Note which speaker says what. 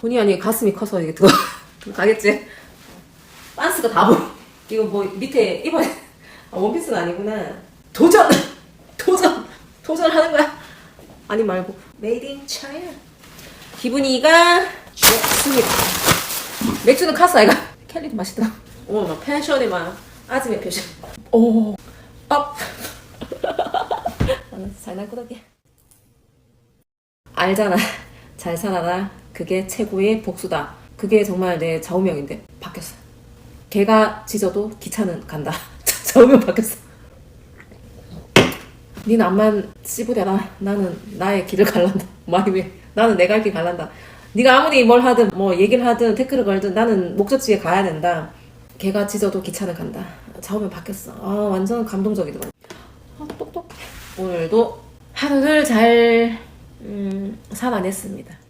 Speaker 1: 본의 아니게 가슴이 커서 이게 들어 가겠지? 빤스가 다 보여. 이거 뭐 밑에 입어야 아, 원피스는 아니구나. 도전! 도전! 도전하는 거야? 아니 말고 메이드 인 차이나. 기분이가 좋습니다. 맥주는 카스 아이가 캘리도 맛있더라. 오, 막 패션에 막 아즈메 패션. 오, 업. 잘날 거다. 알잖아. 잘 살아라. 그게 최고의 복수다. 그게 정말 내 좌우명인데 바뀌었어. 걔가 짖어도 기차는 간다. 좌우명 바뀌었어. 니는 앞만 씹으려나? 나는 나의 길을 갈란다. 마이웨. 나는 내 갈 길 갈란다. 네가 아무리 뭘 하든 뭐 얘기를 하든 태클을 걸든 나는 목적지에 가야 된다. 걔가 짖어도 기차는 간다. 좌우명 바뀌었어. 아 완전 감동적이더라고. 아 똑똑. 오늘도 하루를 잘 음, 살아냈습니다.